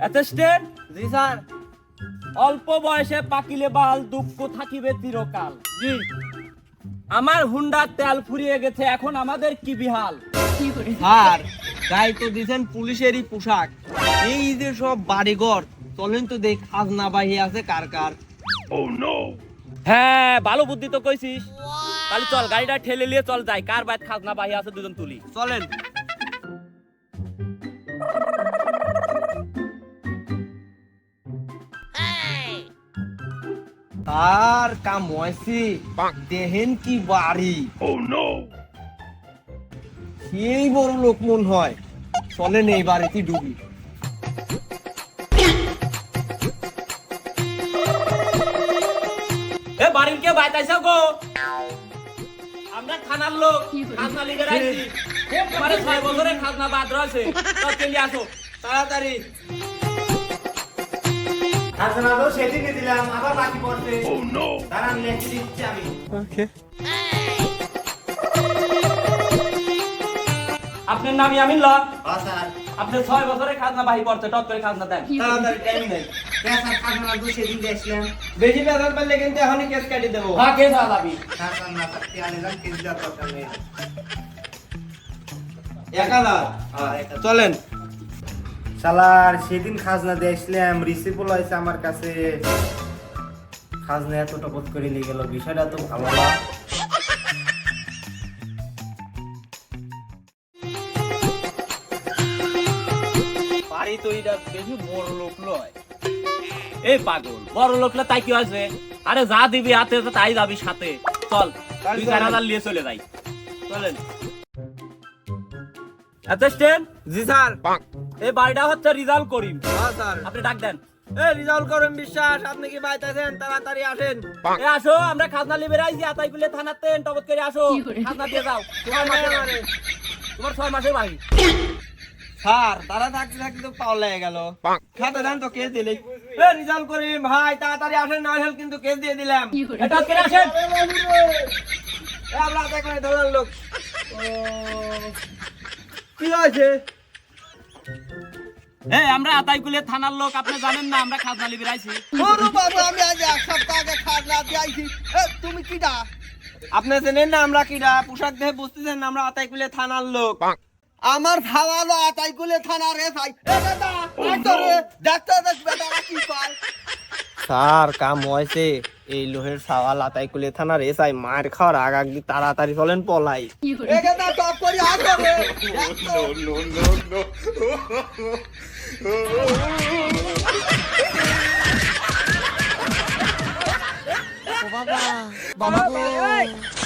Assistant জি sir. অল্প বয়সে পাকিলে বাল দুঃখ থাকিবে চিরকাল। জি। আমার হুন্ডার তেল ফুরিয়ে গেছে এখন আমাদের কি বিহাল? গাই তো দিছেন পুলিশেরই পোশাক। এই যে সব বাড়িঘর চলেন তো দেখ খাজনা বাহি আছে কার কার। হ্যাঁ ভালো বুদ্ধি তো কইছিস। তাহলে চল গাড়িটা ঠেলে নিয়ে চল যাই। কার বাইত খাজনা বাহি আছে দুজন তুলি। চলেন। তার কাম হয়েছে দেহেন কি বাড়ি? সেই বড় লোক মন হয়। চলেন এই বাড়িতে ডুবি। এ বাড়ির কে বাইত আইসা গো? আমরা থানার লোক খাজনা লিখে রাখছি। মানে ছয় বছরের খাজনা বাদ রয়েছে। তো চলে আসো তাড়াতাড়ি। খাজনা তো সেদিনই দিলাম আবার বাকি পড়ছে। দাঁড়ান লিখে দিচ্ছি আমি। আপনার নাম ইয়ামিন ল আপনার ছয় বছরের খাজনা বাহি পড়ছে টপ করে খাজনা দেন। তাড়াতাড়ি টাইম নেই। স্যার খাজনা তো সেদিন বেশি বেতন পেলে কিন্তু এখনই কেস কাটি দেবো। হ্যাঁ কে যা যাবি। স্যার স্যার না থাকতে আনিলাম কেজি দেওয়ার দরকার নেই। এক হাজার। হ্যাঁ। চলেন। শালার সেদিন খাজনা দিয়েছিলাম রিসিপল হয়েছে আমার কাছে। খাজনা এত টপত করে নিয়ে গেল বিষয়টা তো ভালো না। তো এটা বেশি বড় লোক নয় এই পাগল বড় লোকলা তাই কি আছে আরে যা দিবি হাতে তাই যাবি সাথে। চল চার হাজার নিয়ে চলে যাই। চলেন। অ্যাসিস্ট্যান্ট জি স্যার। এই বাড়িটা হচ্ছে রিজাল্ট করিম। হ্যাঁ স্যার। আপনি ডাক দেন। এই রিজাল্ট করেন বিশ্বাস আপনি কি পাইতেছেন তাড়াতাড়ি আসেন। এ আসো আমরা খাজনা লিবে রাইছি আতাই গুলে থানাতে টবত করে আসো। খাজনা দিয়ে যাও। তোমার মাসে তোমার ছয় মাসের বাড়ি। স্যার তারা থাকতে থাকতে তো পাওয়া লেগে গেল। খাতে দেন তো কেস দিলে এ রিজাল্ট করি ভাই তাড়াতাড়ি আসেন না হলে কিন্তু কেস দিয়ে দিলাম। এটা করে আসেন? আমরা হাতে করে ধরার লোক। কি হয়েছে? এই আমরা আতাই থানার লোক আপনি জানেন না আমরা খাজনা লিবে রাইছি। ওরে বাবা আমি আজ এক সপ্তাহ আগে খাজনা দিয়ে আইছি। এ, তুমি কিডা? আপনি জানেন না আমরা কিডা পোশাক দেখে বুঝতেছেন না আমরা আতাইকুলে থানার লোক। আমার রে ভাই এ দাদা আই রে দেখ বেটারা কি পায়। স্যার কাম হয়েছে। এই লোহের সাওয়াল আতাইকুলে থানার এসআই মার খাওয়ার আগ আগ তাড়াতাড়ি চলেন পলাই। রে বাবা বাবা গো।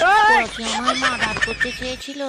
ওরা কি আমার মা ডাক করতে চেয়েছিল?